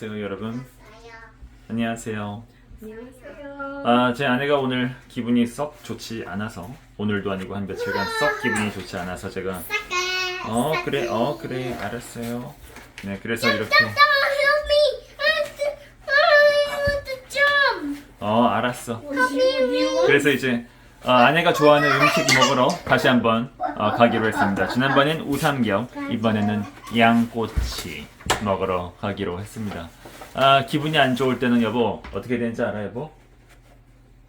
안녕하세요 여러분. 안녕하세요. 안녕하세요. 아, 제 아내가 오늘 기분이 썩 좋지 않아서 오늘도 아니고 한 며칠간 썩 기분이 좋지 않아서 제가 어 그래 어 그래 알았어요. 네 그래서 이렇게 어 알았어. 그래서 이제 어, 아내가 좋아하는 음식 먹으러 다시 한번 어, 가기로 했습니다. 지난번엔 우삼겹, 이번에는 양꼬치 먹으러 가기로 했습니다. 아 기분이 안 좋을 때는 여보 어떻게 되는지 알아 여보?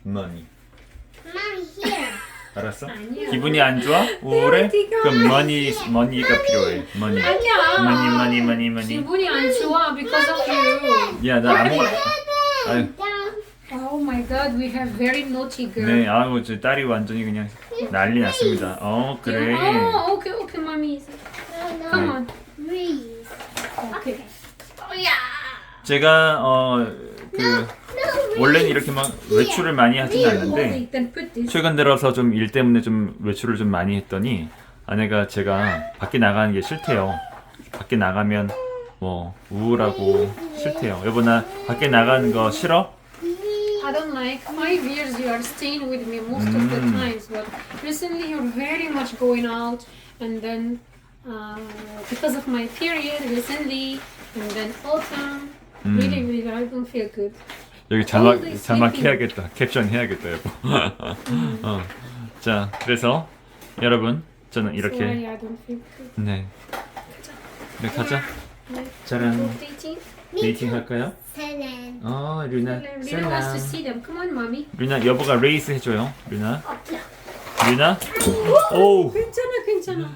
머니. 알았어? 기분이 안 좋아? 우울해? 그럼 머니 머니가 필요해. 머니. 아니야. 머니 머니 머니 머니. 기분이 안 좋아 because of you. 야 나 아무거나. 아유, Oh my god, we have very naughty girl. 네, 아우 저 딸이 완전히 그냥 난리 났습니다. 어 그래. Oh, okay, okay, mommy. Come on. Okay. Oh yeah. 제가 어 그 원래는 이렇게 막 외출을 많이 하진 않는데. 최근 들어서 좀 일 때문에 좀 외출을 좀 많이 했더니 아내가 제가 밖에 나가는 게 싫대요. 밖에 나가면 뭐 우울하고 싫대요. 여보 나 밖에 나가는 거 싫어? I don't like five years you are staying with me most of the Mm. times, but recently you're very much going out, and then uh, because of my period recently, and then autumn, really, really, I don't feel good. 여기 자막 자막. 해야겠다. 캡션 해야겠다 여보. 어. 자 그래서 여러분 저는 이렇게. 네. 네 가자. Dating. 데이팅 할까요? 어 류나 Luna wants to 셀람. see them. Come on, mommy. 류나 여보가 레이스 해줘요. 류나. 류나. 오. 괜찮아, 괜찮아.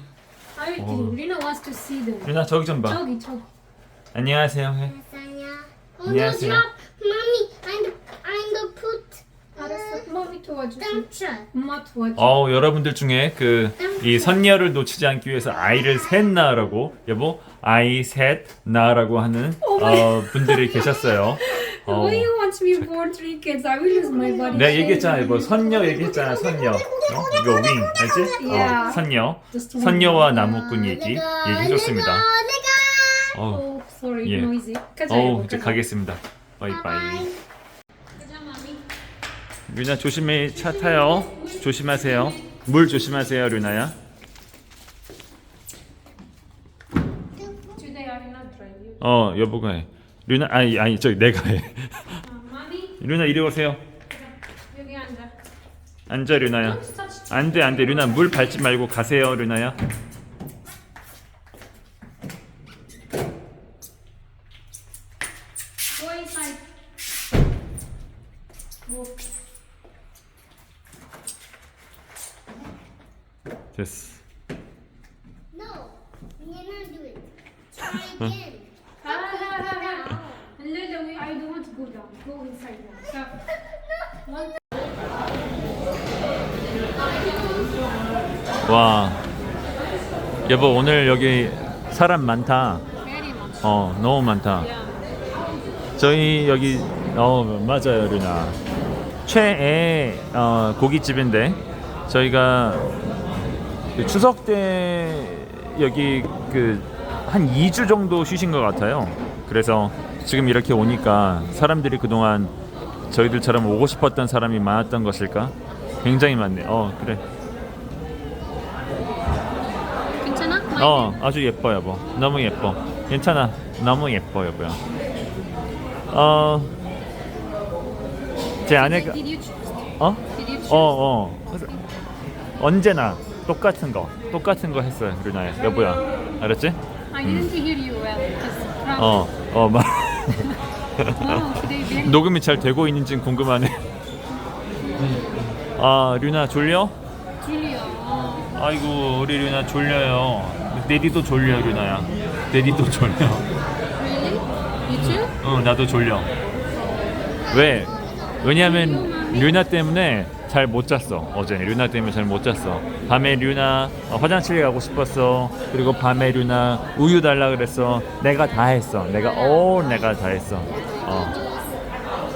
Oh. Luna wants to see them. 류나 저기 좀 봐. 저기, 저기. 안녕하세요. 해. 안녕하세요. Mommy, I'm I'm the put 알았어. mommy 도와줘. dumpster. 엄마 도와줘. 어 여러분들 중에 그 이 선녀를 놓치지 않기 위해서 아이를 셋 낳으라고 여보 아이 셋 낳으라고 하는 어, 분들이 계셨어요. 어. Why you want me born three kids? I will lose my body. 내가. 얘기했잖아 여보 선녀 얘기했잖아 선녀 어? 이거 윙 알지? 어, Yeah. 선녀 Just 선녀와 나무꾼 얘기 얘기해줬습니다. 내가 어, Oh, sorry, 예. noisy. 가자, 어 이제. 가겠습니다. 바이바이. 류나 조심히 차 타요. 조심하세요. 물 조심하세요, 류나야. 어, 여보가 해. 류나 아니 아니 저기 내가 해. Mommy, 류나 이리 오세요. 여기 앉아. 앉아 류나야. 안돼 안돼 류나 물 밟지 말고 가세요 류나야. Go inside. Go. 됐어. No, you cannot do it. Try again. Ha, ha, ha, ha. No, no, we- I don't want to go down. Go inside now. Stop. One. 와. 여보 오늘 여기 사람 많다. 어 너무 많다. 저희 여기 어 맞아요 류나. 최애 어, 고깃집인데 저희가 그 추석 때 여기 그 한 2주 정도 쉬신 것 같아요. 그래서 지금 이렇게 오니까 사람들이 그동안 저희들처럼 오고 싶었던 사람이 많았던 것일까? 굉장히 많네. 어 그래. 괜찮아? 어 아주 예뻐 여보. 너무 예뻐. 괜찮아. 너무 예뻐 여보야. 어. 제 아내가 Did you choose? 어? Did you choose? 어, 어. 언제나 똑같은 거, 똑같은 거 했어요, 루나야. 여보야. 알았지? I didn't hear you well because crowd. 어, 어, 막. Today very 녹음이 잘 되고 있는지 궁금하네. 아, 루나 졸려? Oh. 아이고, 우리 루나 졸려요. 데디도 졸려, 루나야. 데디도 졸려. Too? 어, 나도 졸려. 왜? 왜냐면 루나 때문에 잘 못 잤어 어제 류나 때문에 잘 못 잤어 밤에 류나 어, 화장실 가고 싶었어 그리고 밤에 류나 우유 달라 그랬어 내가 다 했어 내가 오 내가 다 했어 어,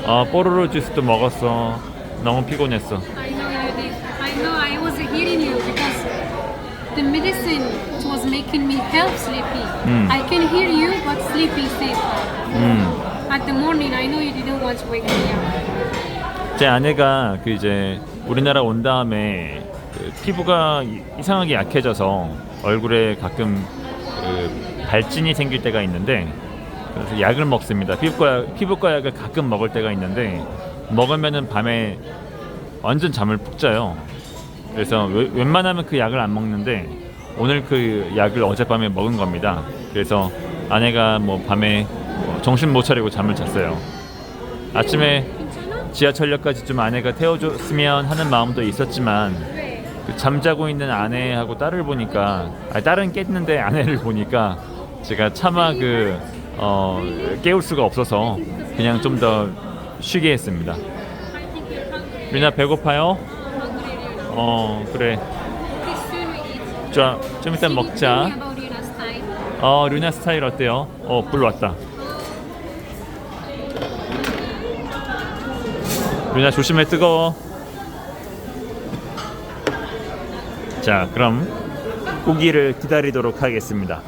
어 뽀로로 주스도 먹었어 너무 피곤했어 I know you did. I know I was hearing you because the medicine was making me help sleepy. Mm. I can hear you, but sleepy still. 음. At the morning, I know you didn't want to wake me up. 제 아내가 그 이제 우리나라 온 다음에 그 피부가 이- 이상하게 약해져서 얼굴에 가끔 그 발진이 생길 때가 있는데 그래서 약을 먹습니다. 피부과 피부과 약을 가끔 먹을 때가 있는데 먹으면은 밤에 완전 잠을 푹 자요. 그래서 웨- 웬만하면 그 약을 안 먹는데 오늘 그 약을 어젯밤에 먹은 겁니다. 그래서 아내가 뭐 밤에 뭐 정신 못 차리고 잠을 잤어요. 아침에? 지하철역까지 좀 아내가 태워줬으면 하는 마음도 있었지만 왜? 그 잠자고 있는 아내하고 딸을 보니까 아니, 딸은 깼는데 아내를 보니까 제가 차마 그 어, 깨울 수가 없어서 그냥 좀 더 쉬게 했습니다. 리나 배고파요? 어 그래. 자, 좀 이따 먹자. 어 루나 스타일 어때요? 어 불 왔다. 루나 조심해 뜨거워. 자 그럼 고기를 기다리도록 하겠습니다.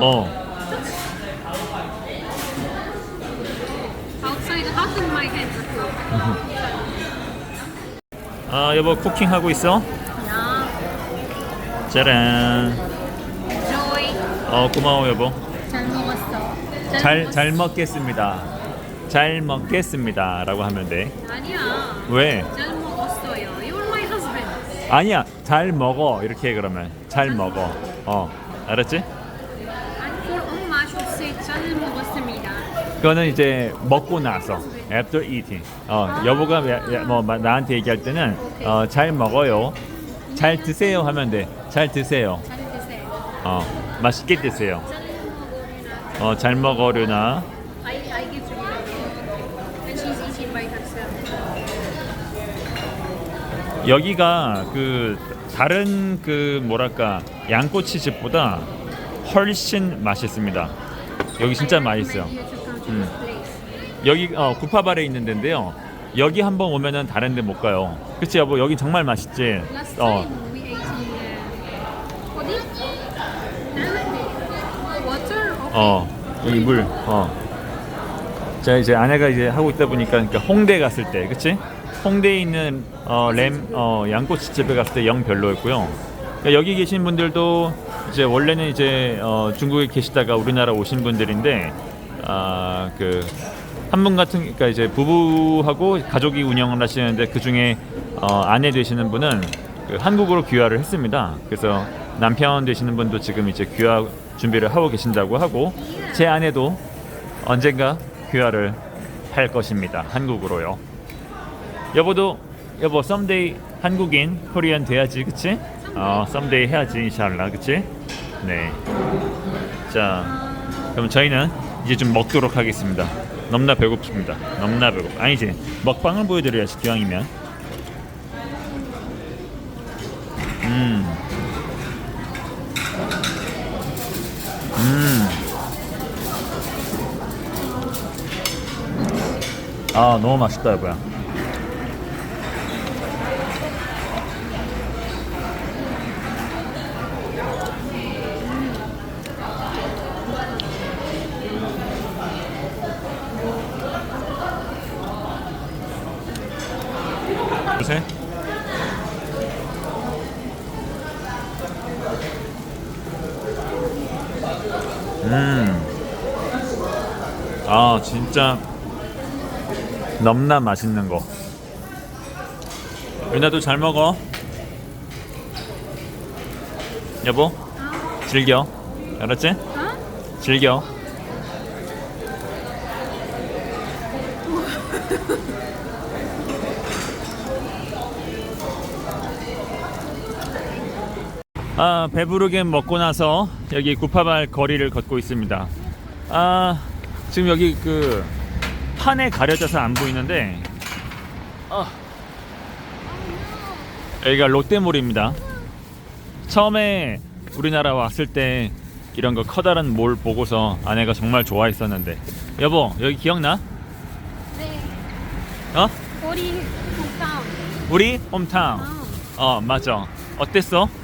어. 아, 여보 쿠킹 하고 있어? 짜란. Joy. 어 고마워 여보. 잘 먹었어. 잘잘 먹겠습니다. 잘 먹겠습니다라고 하면 돼. 아니야. 왜? 잘 먹었어요. You're my husband. 아니야 잘 먹어 이렇게 해 그러면 잘 먹어. 어 알았지? 엄마 잘 먹었습니다. 그거는 이제 먹고 나서 after eating. 어 여보가 야- 야- 뭐 마- 나한테 얘기할 때는 어, 잘 먹어요. 잘 드세요 하면 돼. 잘 드세요. 잘 드세요. 어 맛있게 드세요. 어잘 먹어류나. I, I give to her. And she's eating by herself. 여기가 그 다른 그 뭐랄까 양꼬치 집보다 훨씬 맛있습니다. 여기 진짜 맛있어요. 음. 여기 어, 구파발에 있는 데인데요. 여기 한번 오면은 다른 데 못 가요. 그치 여보 여기 정말 맛있지. Last 어 time we ate in uh, 어디? Water? Okay. 어 여기 물 어. 자 이제 아내가 이제 하고 있다 보니까 그러니까 홍대 갔을 때 그치? 홍대에 있는 어, 램 어, 양꼬치 집에 갔을 때 영 별로였고요. 그러니까 여기 계신 분들도 이제 원래는 이제 어, 중국에 계시다가 우리나라 오신 분들인데 아그 한 분 같은 그러니까 이제 부부하고 가족이 운영을 하시는데 그 중에 어, 아내 되시는 분은 그 한국으로 귀화를 했습니다. 그래서 남편 되시는 분도 지금 이제 귀화 준비를 하고 계신다고 하고 제 아내도 언젠가 귀화를 할 것입니다. 한국으로요. 여보도 여보 썸데이 한국인 코리안 돼야지 그치? 어 썸데이 해야지 인샬라 그치? 네. 자 그럼 저희는 이제 좀 먹도록 하겠습니다. 너무나 배고픕니다. 너무나 배고프. 아니지 먹방을 보여드려야지 기왕이면. 음. 음. 아 너무 맛있다 여보야. 보세 음. 아, 진짜 넘나 맛있는 거. 유나도 잘 먹어. 여보, 즐겨. 알았지? 어? 즐겨. 아 배부르게 먹고 나서 여기 구파발 거리를 걷고 있습니다. 아 지금 여기 그 판에 가려져서 안 보이는데 아 여기가 롯데몰입니다. 처음에 우리나라 왔을 때 이런 거 커다란 몰 보고서 아내가 정말 좋아했었는데 여보 여기 기억나? 네. 어? 우리 hometown. 우리 홈타운 어. 어 맞아 어땠어?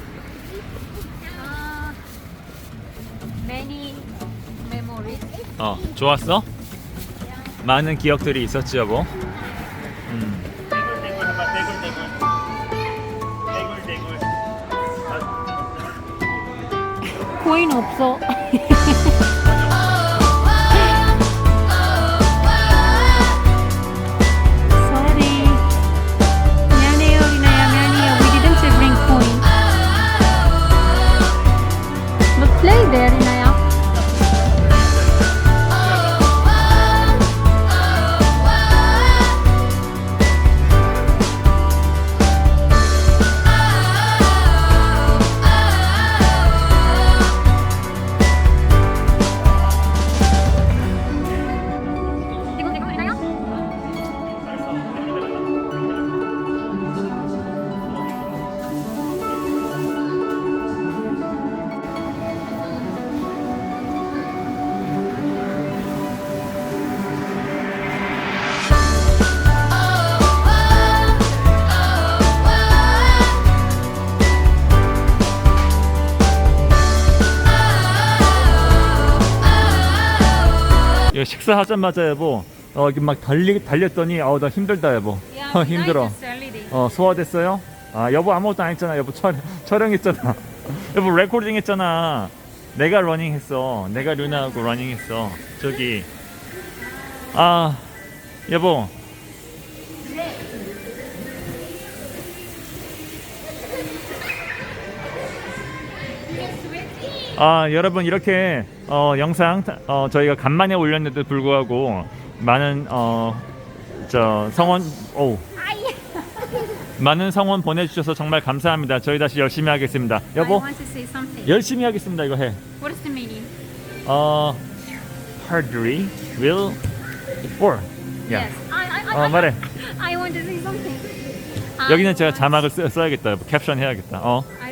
어 좋았어? 많은 기억들이 있었지 여보 음. 코인 없어. 이거 식사하자마자 여보 어 여기 막 달리 달렸더니 어우 나 힘들다 여보. 어, 힘들어. 어 소화됐어요? 아 여보 아무것도 안 했잖아. 여보 촬, 촬영했잖아. 여보 레코딩 했잖아. 내가 러닝 했어. 내가 루나하고 러닝 했어. 저기. 아 여보 아 여러분 이렇게 어, 영상 어, 저희가 간만에 올렸는데도 불구하고 많은 어, 저 성원 오 많은 성원 보내주셔서 정말 감사합니다. 저희 다시 열심히 하겠습니다. I 여보 want to say something. 열심히 하겠습니다. 이거 해. What is the meaning? 어 hardly will for. 야 Yes. I, I, I, 어 말해. I want to say something. 여기는 제가 want- 자막을 써, 써야겠다. 캡션 해야겠다. 어, I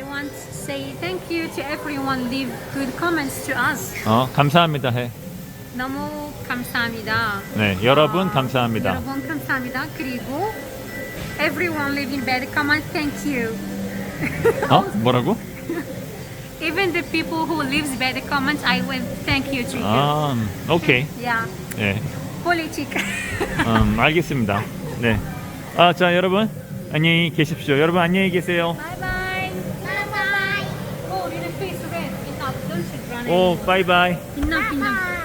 to everyone leave good comments to us. 어 감사합니다. 해. 너무 감사합니다. 네, 여러분 아, 감사합니다. 여러분 감사합니다. 그리고 everyone leave in bad comment thank you. 어 뭐라고? Even the people who leaves bad comments, I will thank you to you. 아 오케이. Yeah. 네. Politic. 음, 알겠습니다. 네. 아, 자, 여러분. 안녕히 계십시오. 여러분, 안녕히 계세요. bye. Bye 오, 바이바이. Enough. Bye.